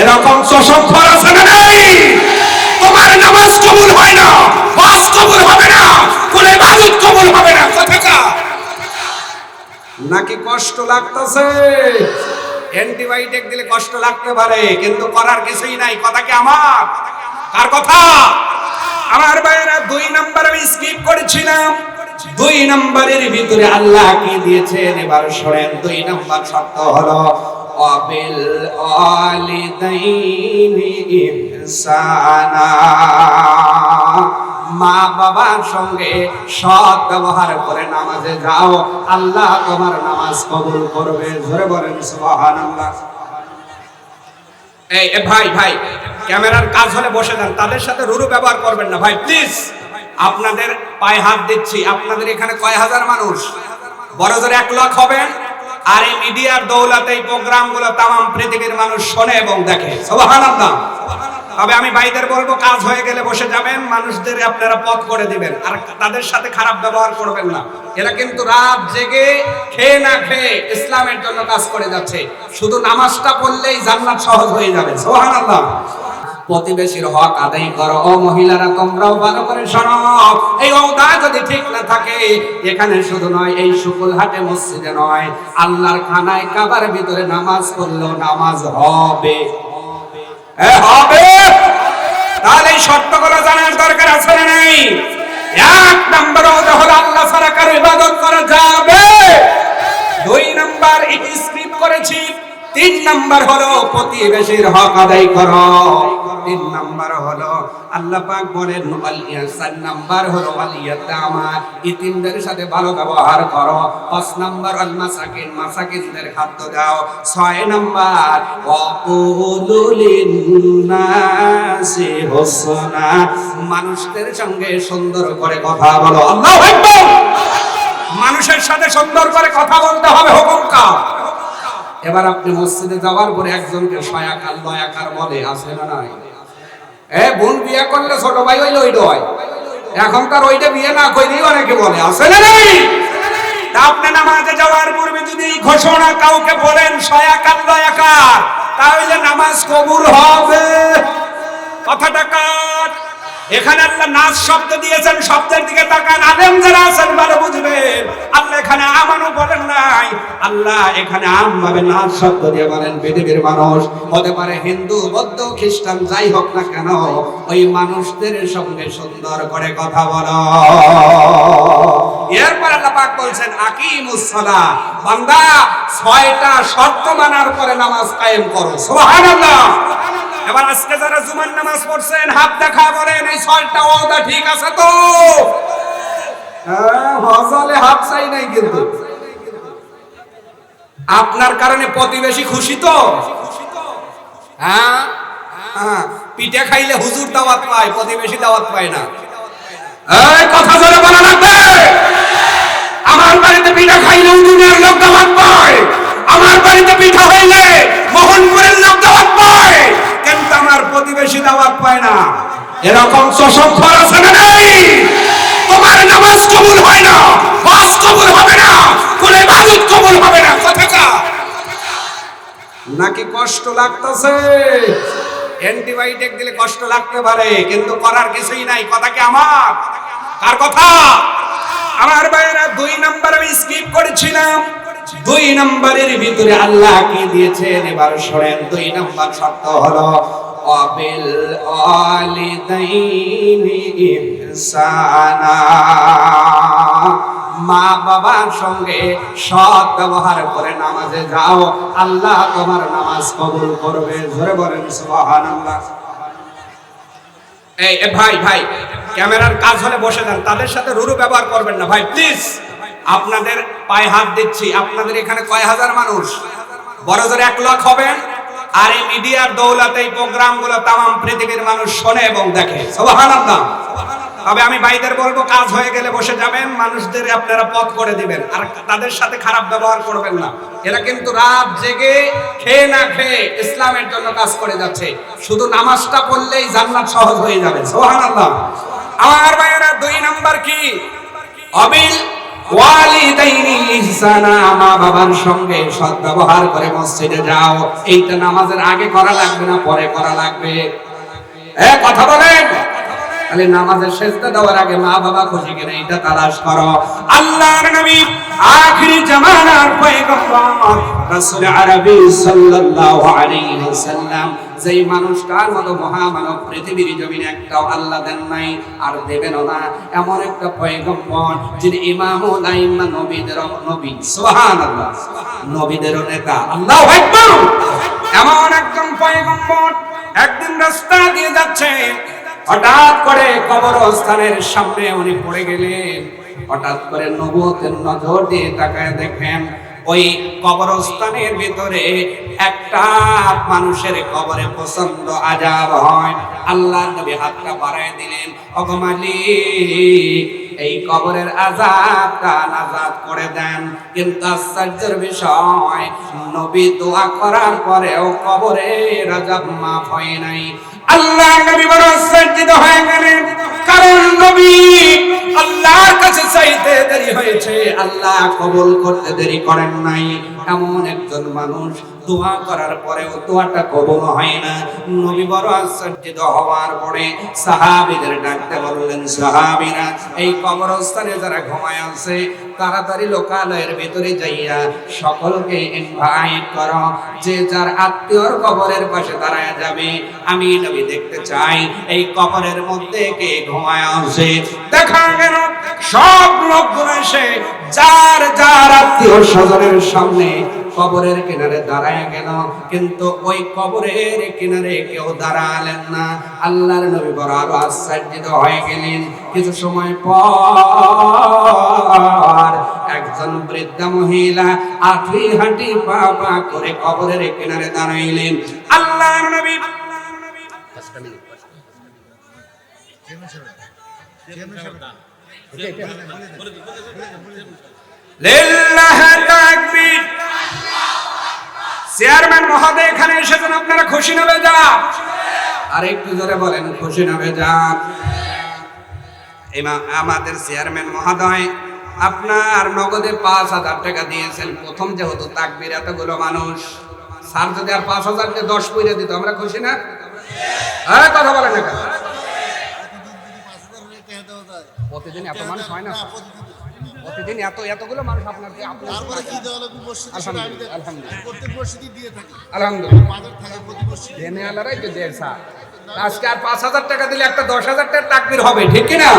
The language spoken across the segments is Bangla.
এরকম চশম না নাই? তোমার নামাজ কবুল হয় না, বাস কবুল হবে না কোন ইবাদত কবুল হবে না, কথা নাকি কষ্ট লাগতেছে? অ্যান্টিবায়োটিক দিলে কষ্ট লাগতে পারে, কিন্তু করার কিছুই নাই, কথা কি আমার? কার কথা? আমার ভাইয়েরা, দুই নাম্বার আমি স্কিপ করেছিলাম। দুই নাম্বারের ভিতরে আল্লাহ কি দিয়েছেন? এবার শোনেন, দুই নাম্বার শর্ত হলো অলিদাইনি ইহসানা। মা বাবার সঙ্গে সৎ ব্যবহার করে নামাজে যাও। আল্লাহ তোমার নামাজ কবুল করবে। ধরে বলেন এই ভাই ভাই, ক্যামেরার কাজ হলে বসে যান। তাদের সাথে রুরু ব্যবহার করবেন না। ভাই প্লিজ আপনাদের পায়ে হাত দিচ্ছি। আপনাদের এখানে কয় হাজার মানুষ? বড় জোর এক লাখ হবেন। আর এই মিডিয়ার দৌলতে, এই প্রোগ্রামগুলো তাম পৃথিবীর মানুষ শোনে এবং দেখে। সুবহানাল্লাহ। তবে আমি ভাইদের বলব, কাজ হয়ে গেলে বসে যাবেন, মানুষদের আপনারা পথ করে দিবেন। আর তাদের সাথে খারাপ ব্যবহার করবেন না। এরা কিন্তু রাত জেগে খেয়ে না খেয়ে ইসলামের জন্য কাজ করে যাচ্ছে। শুধু নামাজটা পড়লেই জান্নাত সহজ হয়ে যাবে। সুবহানাল্লাহ। প্রতিবেশীর হক আদায় করো। ও মহিলারা, তোমরাও ভালো করে শোনো। এই ওদা যদি ঠিক না থাকে, এখানে শুধু নয়, এই শুকুল হাটে মসজিদে নয়, আল্লাহর খানায় কাবার ভিতরে নামাজ পড়লেও নামাজ হবে। হবে? তাহলে এই শর্তগুলো জানার দরকার আছে না নাই? এক নম্বর ওটা হলো আল্লাহ ছাড়া কারও ইবাদত করা যাবে। দুই নাম্বার, এটি স্ক্রিপ্ট করেছি। তিন নাম্বার হলো প্রতিবেশীর হক আদায় করো। তিন নাম্বার হলো, আল্লাহ পাক বলেন ওয়ালিয়া চার নাম্বার হলো ওয়ালিয়াতে আমার ইতিমদের সাথে ভালো ব্যবহার করো। পাঁচ নাম্বার, আল মাসাকিন। মাসাকিনদের খাদ্য দাও। ছয় নাম্বার ওয়াকুলুলিন্নাসি হুসনা। মানুষদের সঙ্গে সুন্দর করে কথা বলো। আল্লাহু আকবার! মানুষের সাথে সুন্দর করে কথা বলতে হবে হুকুমকা এবার আপনি মসজিদে যাওয়ার পরে একজনকে সয়াকার, লয়াকার বলে, আছে না নাই? এ, বোন বিয়ে করলে ছোট ভাই হইলে ওইটা হয়। এখন তার ওইটা বিয়ে না কইলেই অনেকে বলে, আছে না নাই? তা আপনি নামাজে যাওয়ার পূর্বে যদি ঘোষণা কাউকে বলেন, সয়াকার, লয়াকার, তাহলে নামাজ কবুল হবে। কথাটা কাট এখানে আল্লাহ নাচ শব্দ দিয়েছেন, শব্দের দিকে তাকান। আলেম যারা আছেন ভালো বুঝবেন। আল্লাহ এখানে আমানও বলেন নাই। আল্লাহ এখানে আম ভাবে নাচ শব্দ দিয়ে বলেন পৃথিবীর মানুষ, হতে পারে হিন্দু, বৌদ্ধ, খ্রিস্টান, যাই হোক না কেন, ওই মানুষদের সঙ্গে সুন্দর করে কথা বলো। এরপর আল্লাহ পাক বলছেন, আকিমুস সালাহ। বান্দা, ছয়টা শর্ত মানার পরে নামাজ কায়েম করো। সুবহানাল্লাহ। এবার আজকে যারা জুমার নামাজ পড়ছেন হাত দেখা বলেন এই ছয়টা ওদা ঠিক আছে তো? হ্যাঁ, হজলে হাত চাই নাই কিন্তু। আপনার কারণে প্রতিবেশী খুশি তো? হ্যাঁ? হ্যাঁ। পিঠে খাইলে হুজুর দাওয়াত পায় প্রতিবেশী দাওয়াত পায় না। এই কথা জোরে বলা লাগবে? আমার বাড়িতে পিঠা খাইলে উদুনের লোক দাওয়াত পায়। আমার বাড়িতে পিঠা হইলে মোহনপুরের লোক দাওয়াত পায়। কিন্তু আমার প্রতিবেশী দাওয়াত পায় না। এরকম খরচ আছে না নাই? তোমার নামাজ কবুল হয় না বাস কবুল হবে না কোন ইবাদত কবুল হবে না কথা নাকি কষ্ট লাগতেছে? অ্যান্টিবায়োটিক দিলে কষ্ট লাগতে পারে কিন্তু করার কিছুই নাই কথা কি আমার? কার কথা? আমার ভাইয়েরা দুই নাম্বার আমি স্কিপ করেছিলাম। দুই নাম্বারের ভিতরে আল্লাহ কি দিয়েছেন? এবার শোনেন, দুই নম্বর শর্ত হলো, অবিল অলিদাইনি ইহসানা। মা বাবার সঙ্গে সৎ ব্যবহার করে নামাজে যাও, আল্লাহ তোমার নামাজ কবুল করবে। ধরে বলেন, সুবহানাল্লাহ। এই ভাই ভাই, ক্যামেরার কাজ হলে বসে যান, তাদের সাথে রুরু ব্যবহার করবেন না, ভাই প্লিজ আপনাদের পায়ে হাত দিচ্ছি। আপনাদের এখানে কয় হাজার মানুষ? বড় জোর এক লাখ হবেন। আর এই মিডিয়ার দৌলতে এই প্রোগ্রামগুলো তাম পৃথিবীর মানুষ শোনে এবং দেখে। তবে আমি ভাইদের বলব, কাজ হয়ে গেলে বসে যাবেন। মানুষদের আপনারা পথ করে দিবেন। আর তাদের সাথে খারাপ ব্যবহার করবেন না। এরা কিন্তু রাত জেগে খেয়ে না খেয়ে ইসলামের জন্য কাজ করে যাচ্ছে। শুধু নামাজটা পড়লেই জান্নাত সহজ হয়ে যাবে। সুবহানাল্লাহ। আমার ভাইয়েরা, দুই নাম্বার কি? অবিল ওয়ালিদাইনি ইহসানা মা বাবার সঙ্গে সদ্ব্যবহার করে মসজিদে যাও। এইটা নামাজের আগে করা লাগবে না, পরে করা লাগবে। এ, কথা বলেন। তাহলে নামাজের শেষটা দেওয়ার আগে মা বাবা খুশি কিনা এটা তালাশ করো। আল্লাহর নবী আখিরি জামানার পয়গম্বর রাসূল আরবি সাল্লাল্লাহু আলাইহি ওয়াসাল্লাম, যেই মানুষটার মতো মহামানব পৃথিবীর জমিনে একটাও আল্লাহ দেন নাই আর দেবেনও না। এমন একটা পয়গম্বর যিনি ইমামুল আইম্মা নবীদের নবী। সুবহানাল্লাহ নবীদের নেতা। আল্লাহু আকবার! এমন একজন পয়গম্বর একদিন রাস্তা দিয়ে যাচ্ছে। হঠাৎ করে কবরস্থানের সামনে উনি পড়ে গেলেন। হঠাৎ করে নবুয়তের নজর দিয়ে তাকায় দেখেন, ওই কবরস্থানের ভিতরে একটা মানুষের কবরে পছন্দ আজাব হয়। আল্লাহ নবী হাতটা বাড়ায় দিলেন অগমালি এই কবরের আজাবটা নাজাদ করে দেন। কিন্তু আশ্চর্যের বিষয়, নবী দোয়া করার পরেও কবরের আজাব মাফ হয় নাই। আল্লাহ নবী বড় আশ্চর্যিত হয়ে গেলেন। কারণ নবী আল্লাহর কাছে চাইতে দেরি হয়েছে। আল্লাহ কবুল করতে দেরি করেন নাই। এমন একজন মানুষ দোয়া করার পরেও দোয়াটা কবুল হয় না। নবী বড় আশ্চর্যিত হওয়ার পরে সাহাবীদের ডাকতে বললেন, সাহাবীরা, এই কবরস্থানে যারা ঘুমায় আছে, তাড়াতাড়ি লোকালয়ের ভিতরে যাইয়া সকলকে ইনভাইট করো। যে যার আত্মীয়র কবরের পাশে দাঁড়ায় যাবে, আমি নবী দেখতে চাই, এই কবরের মধ্যে কে ঘুমায় আছে। দেখা গেল, সব লোকগুলো এসে, যার যার আত্মীয় স্বজনের সামনে কবরের কিনারে দাঁড়ায় গেল কিন্তু ওই কবরের কিনারে কেউ দাঁড়ালেন না। আল্লাহর নবী বড় আরও আশ্চর্যিত হয়ে গেলেন। কিছু সময় পর একজন বৃদ্ধা মহিলা আঠি হাঁটি পা পা করে কবরের কিনারে দাঁড়াইলেন। আল্লাহর নবী চেয়ারম্যান মহোদয় এখানে এসেছেন, আপনারা খুশি না বেজা আর একটু জোরে বলেন, খুশি না বেজা আমাদের চেয়ারম্যান মহোদয়, আপনার নগদে পাঁচ হাজার টাকা দিয়েছেন। প্রথম যেহেতু তাকবির, এতগুলো মানুষ। স্যার যদি আর পাঁচ হাজার দিয়ে দশ পইরে দিত, আমরা খুশি না? হ্যাঁ কথা বলেন প্রতিদিন এত মানুষ হয় না। প্রতিদিন এত এতগুলো মানুষ আপনার আপনার তারপরে কি দেওয়া লাগবে মসজিদে সেটা আলহামদুলিল্লাহ। প্রত্যেক মসজিদই দিয়ে থাকি। আলহামদুলিল্লাহ। বাজার থাকে প্রতি মসজিদে দেনে আলারাই তো দেড় স্যার আজকে আর পাঁচ হাজার টাকা দিলে একটা দশ হাজার টাকার তাকবির হবে ঠিক কি না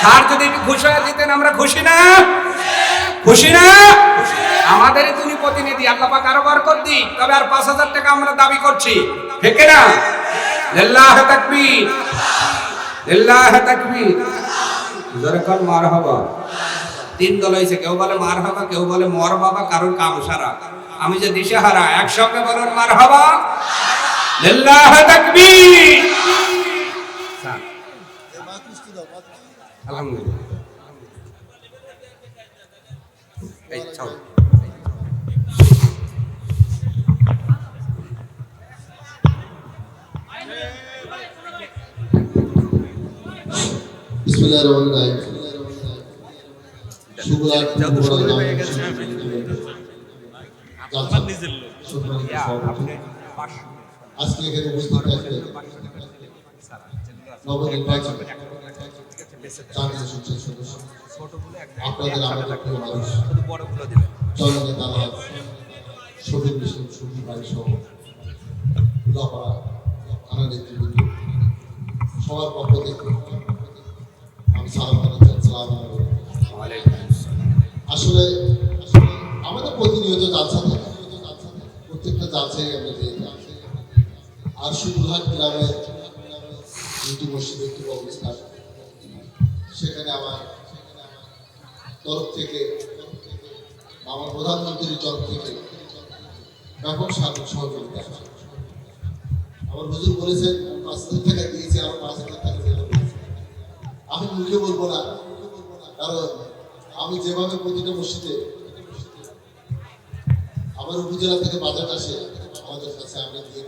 স্যার যদি একটু খুশি দিতেন আমরা খুশি না? খুশি না? আমাদেরই তুমি প্রতিনিধি আল্লাহ পাক আরও বার কর দিক। তবে আর পাঁচ হাজার টাকা আমরা দাবি করছি ঠিক কি না লিল্লাহ তাকবীর। লিল্লাহ তাকবীর। জোরে মার হবা। তিন দল হয়েছে কেউ বলে মার হবা, কেউ বলে মর বাবা কারোর কাম সারা আমি যে দিশে হারা একসঙ্গে বলুন মার হবা। এই বিসমিল্লাহির রহমানির রহিম। শুভরাত হয়ে পাঁচশো আজকে এখানে উপস্থিত থাকতে নবনির্বাচিত আপনাদের আমাদের প্রিয় মানুষ। মিশন ভাই সহ থানা নেতৃবৃন্দ। সবার পক্ষ থেকে আসলে, আমাদের প্রতিনিয়ত থাকে। প্রত্যেকটা দিয়ে আর সুবুরহাট গ্রামের দুটি মসজিদ একটি অবস্থান সেখানে আমার তরফ থেকে, আমার প্রধানমন্ত্রীর তরফ থেকে ব্যাপক সার্বিক সহযোগিতা। আমার হুজুর বলেছেন, পাঁচ হাজার টাকা দিয়েছি আমার পাঁচ হাজার টাকা। আমি মুখে বলব না। কারণ আমি যেভাবে প্রতিটা মসজিদে আমার উপজেলা থেকে বাজার আসে, আমাদের কাছে আমি দিয়ে